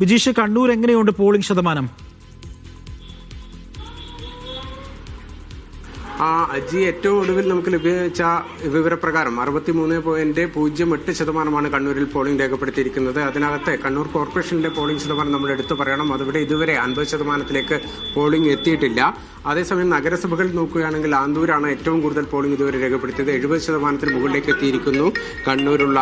ബിജീഷ് കണ്ണൂർ എങ്ങനെയുണ്ട് പോളിംഗ് ശതമാനം? ആ അജി ഏറ്റവും ഒടുവിൽ നമുക്ക് ലഭിച്ച വിവരപ്രകാരം അറുപത്തി മൂന്ന് പോയിന്റ് പൂജ്യം എട്ട് ശതമാനമാണ് കണ്ണൂരിൽ പോളിംഗ് രേഖപ്പെടുത്തിയിരിക്കുന്നത്. അതിനകത്ത് കണ്ണൂർ കോർപ്പറേഷനിലെ പോളിംഗ് ശതമാനം നമ്മൾ എടുത്തു പറയണം. അതിവിടെ ഇതുവരെ അൻപത് ശതമാനത്തിലേക്ക് പോളിംഗ് എത്തിയിട്ടില്ല. അതേസമയം നഗരസഭകൾ നോക്കുകയാണെങ്കിൽ ആന്തൂരാണ് ഏറ്റവും കൂടുതൽ പോളിംഗ് ഇതുവരെ രേഖപ്പെടുത്തിയത്. എഴുപത് ശതമാനത്തിന് മുകളിലേക്ക് എത്തിയിരിക്കുന്നു കണ്ണൂരുള്ള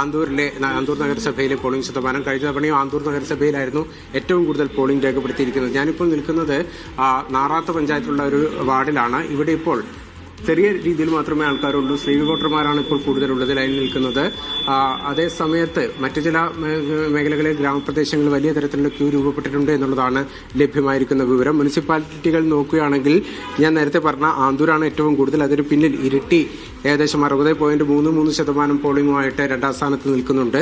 ആന്തൂരിലെ ആന്തൂർ നഗരസഭയിലെ പോളിംഗ് ശതമാനം. കഴിഞ്ഞ തവണയും ആന്തൂർ നഗരസഭയിലായിരുന്നു ഏറ്റവും കൂടുതൽ പോളിംഗ് രേഖപ്പെടുത്തിയിരിക്കുന്നത്. ഞാനിപ്പോൾ നിൽക്കുന്നത് നാറാത്ത പഞ്ചായത്തിലുള്ള ഒരു വാർഡിലാണ്. ഇവിടെ ഇപ്പോൾ ചെറിയ രീതിയിൽ മാത്രമേ ആൾക്കാരുള്ളൂ. സ്ത്രീ വോട്ടർമാരാണ് ഇപ്പോൾ കൂടുതലുള്ളത് ലൈനിൽ നിൽക്കുന്നത്. അതേ സമയത്ത് മറ്റു ചില മേഖലകളിൽ ഗ്രാമപ്രദേശങ്ങളിൽ വലിയ തരത്തിലുള്ള ക്യൂ രൂപപ്പെട്ടിട്ടുണ്ട് എന്നുള്ളതാണ് ലഭ്യമായിരിക്കുന്ന വിവരം. മുനിസിപ്പാലിറ്റികൾ നോക്കുകയാണെങ്കിൽ ഞാൻ നേരത്തെ പറഞ്ഞ ആന്തൂരാണ് ഏറ്റവും കൂടുതൽ അതിന് പിന്നിൽ ഇരിട്ടി ഏകദേശം അറുപത് പോയിന്റ് മൂന്ന് മൂന്ന് ശതമാനം പോളിംഗുമായിട്ട് രണ്ടാം സ്ഥാനത്ത് നിൽക്കുന്നുണ്ട്.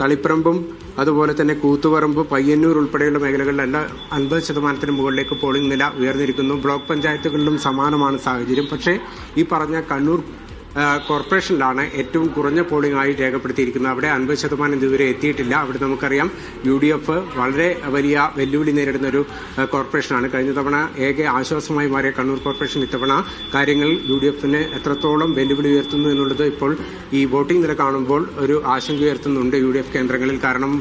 തളിപ്പറമ്പും അതുപോലെ തന്നെ കൂത്തുപറമ്പ് പയ്യന്നൂർ ഉൾപ്പെടെയുള്ള മേഖലകളിലെല്ലാം അൻപത് ശതമാനത്തിന് മുകളിലേക്ക് പോളിംഗ് നില ഉയർന്നിരിക്കുന്നു. ബ്ലോക്ക് പഞ്ചായത്തുകളിലും സമാനമാണ് സാഹചര്യം. പക്ഷേ ഈ പറഞ്ഞ കണ്ണൂർ കോർപ്പറേഷനിലാണ് ഏറ്റവും കുറഞ്ഞ പോളിംഗായി രേഖപ്പെടുത്തിയിരിക്കുന്നത്. അവിടെ അൻപത് ശതമാനം ഇതുവരെ എത്തിയിട്ടില്ല. അവിടെ നമുക്കറിയാം യു ഡി എഫ് വളരെ വലിയ വെല്ലുവിളി നേരിടുന്ന ഒരു കോർപ്പറേഷനാണ്. കഴിഞ്ഞ തവണ ഏക ആശ്വാസമായി മാറിയ കണ്ണൂർ കോർപ്പറേഷൻ ഇത്തവണ കാര്യങ്ങൾ യു ഡി എഫിന് എത്രത്തോളം വെല്ലുവിളി ഉയർത്തുന്നു എന്നുള്ളത് ഇപ്പോൾ ഈ വോട്ടിംഗ് നില കാണുമ്പോൾ ഒരു ആശങ്ക ഉയർത്തുന്നുണ്ട് യു ഡി എഫ് കേന്ദ്രങ്ങളിൽ കാരണം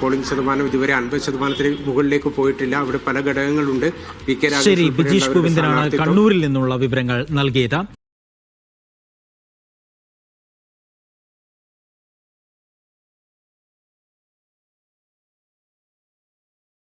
പോളിംഗ് ശതമാനം ഇതുവരെ അൻപത് ശതമാനത്തിന് മുകളിലേക്ക് പോയിട്ടില്ല. അവിടെ പല ഘടകങ്ങളുണ്ട്. പി കെ രാജേഷ് ബിജീഷ് ഗോവിന്ദനാണ് കണ്ണൂരിൽ നിന്നുള്ള വിവരങ്ങൾ നൽകിയത്.